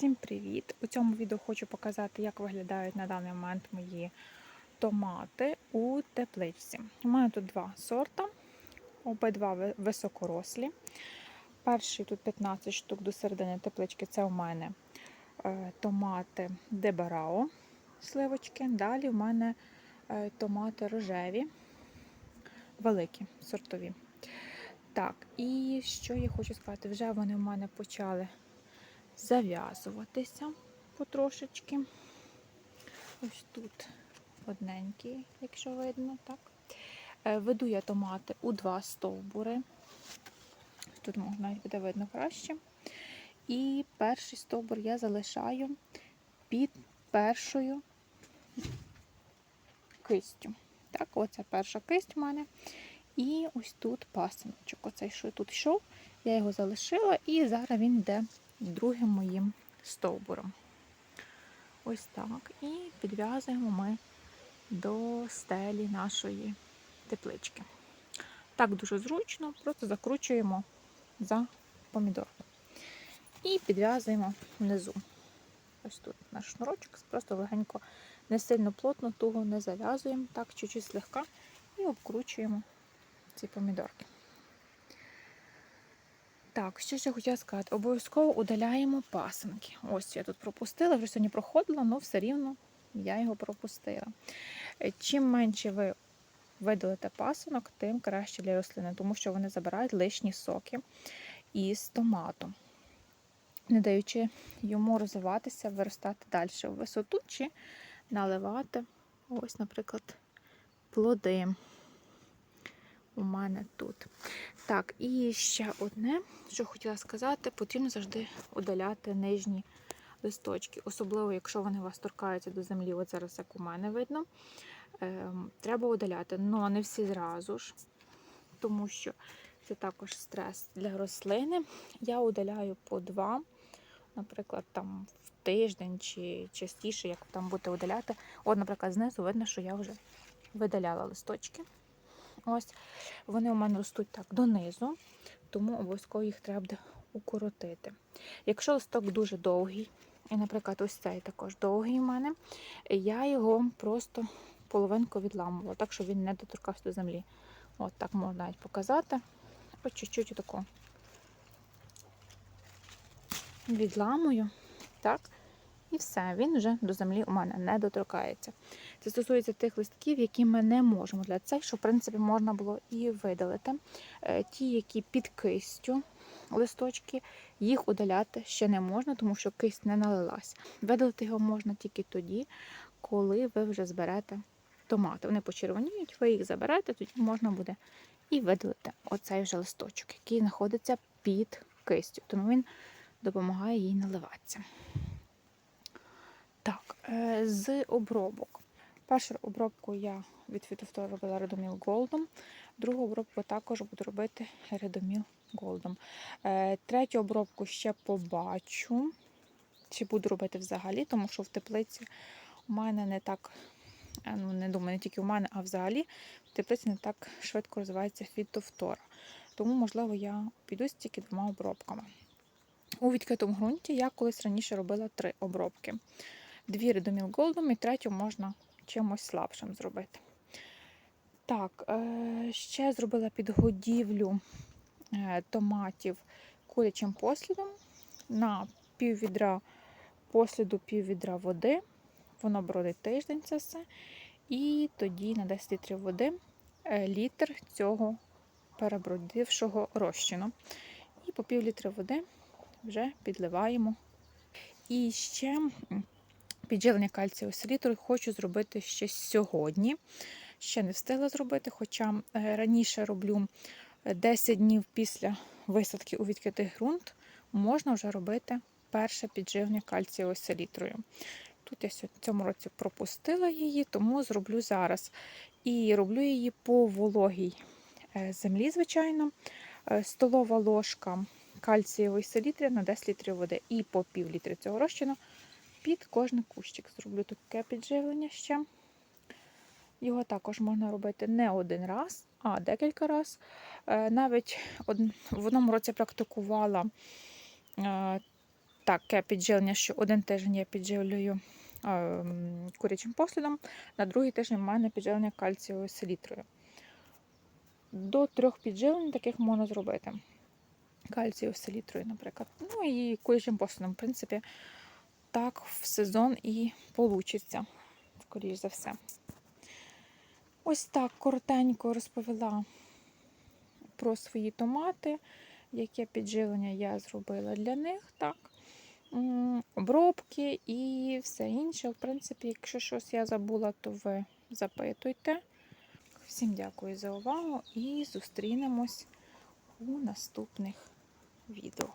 Всім привіт! У цьому відео хочу показати, як виглядають на даний момент мої томати у тепличці. У мене тут два сорта, обидва високорослі. Перший тут 15 штук до середини теплички. Це у мене е, томати Дебарао сливочки. Далі у мене е, томати рожеві, великі, сортові. Так, і що я хочу сказати? Вже вони в мене почали зав'язуватися потрошечки. Ось тут одненький, якщо видно, так. Е, Веду я томати у два стовбури. Тут можна буде видно краще. І перший стовбур я залишаю під першою кистю. Так, оце перша кисть у мене. І ось тут пасиночок. Оцей, що тут йшов, я його залишила, і зараз він йде другим моїм стовбуром. Ось так. І підв'язуємо ми до стелі нашої теплички. Так дуже зручно, просто закручуємо за помідорку. І підв'язуємо внизу. Ось тут наш шнурочок, просто легенько, не сильно плотно, туго не зав'язуємо, так, чуть-чуть слегка, і обкручуємо ці помідорки. Так, що ще хотіла сказати, обов'язково удаляємо пасинки. Ось я тут пропустила, вже сьогодні проходила, але все рівно я його пропустила. Чим менше ви видалите пасинок, тим краще для рослини, тому що вони забирають лишні соки із томату, не даючи йому розвиватися, виростати далі в висоту чи наливати, ось, наприклад, плоди у мене тут. Так, і ще одне, що хотіла сказати, потрібно завжди удаляти нижні листочки, особливо, якщо вони вас торкаються до землі, от зараз як у мене видно, ем, треба удаляти, але не всі зразу ж, тому що це також стрес для рослини. Я удаляю по два, наприклад, там в тиждень чи частіше, як там будете удаляти. От, наприклад, знизу видно, що я вже видаляла листочки. Ось вони у мене ростуть так донизу, тому обов'язково їх треба буде укоротити. Якщо листок дуже довгий, і, наприклад, ось цей також довгий у мене, я його просто половинку відламувала, так, щоб він не доторкався до землі. От так можна навіть показати. Ось чуть-чуть таку відламую. Так. І все, він вже до землі у мене не доторкається. Це стосується тих листків, які ми не можемо для цей, що в принципі можна було і видалити. Е, Ті, які під кистю листочки, їх удаляти ще не можна, тому що кисть не налилась. Видалити його можна тільки тоді, коли ви вже зберете томати. Вони почервоніють, ви їх заберете, тоді можна буде і видалити оцей вже листочок, який знаходиться під кистю. Тому він допомагає їй наливатися. Так, е, з обробок. Першу обробку я від фітофтора робила Redomil Goldом, другу обробку також буду робити Redomil Goldом. Е, Третю обробку ще побачу, чи буду робити взагалі, тому що в теплиці у мене не так, е, ну не думаю, не тільки у мене, а взагалі в теплиці не так швидко розвивається фітофтора. Тому, можливо, я підусь тільки двома обробками. У відкритому ґрунті я колись раніше робила три обробки. Дві Redomil Goldом і третю можна чимось слабшим зробити. Так, е, ще зробила підгодівлю е, томатів курячим послідом на пів відра посліду, пів відра води. Воно бродить тиждень це все. І тоді на 10 літрів води е, літр цього перебродившого розчину. І по пів літри води вже підливаємо. І ще підживлення кальцію селітрою хочу зробити ще сьогодні. Ще не встигла зробити, хоча е, раніше роблю е, 10 днів після висадки у відкритий ґрунт, можна вже робити перше підживлення кальцієвою селітрою. Тут я в цьому році пропустила її, тому зроблю зараз. І роблю її по вологій е, землі, звичайно. Е, Столова ложка кальцієвої селітри на 10 літрів води і по пів літри цього розчину під кожний кущик. Зроблю таке підживлення ще. Його також можна робити не один раз, а декілька разів. Навіть в одному році практикувала е, таке підживлення, що один тиждень я підживлюю е, курячим послідом, на другий тиждень в мене підживлення кальцієвою селітрою. До трьох підживлень таких можна зробити. Кальцієвою селітрою, наприклад. Ну і курячим послідом, в принципі, так в сезон і получиться, скоріш за все. Ось так коротенько розповіла про свої томати, яке підживлення я зробила для них, так. Обробки і все інше. В принципі, якщо щось я забула, то ви запитуйте. Всім дякую за увагу і зустрінемось у наступних відео.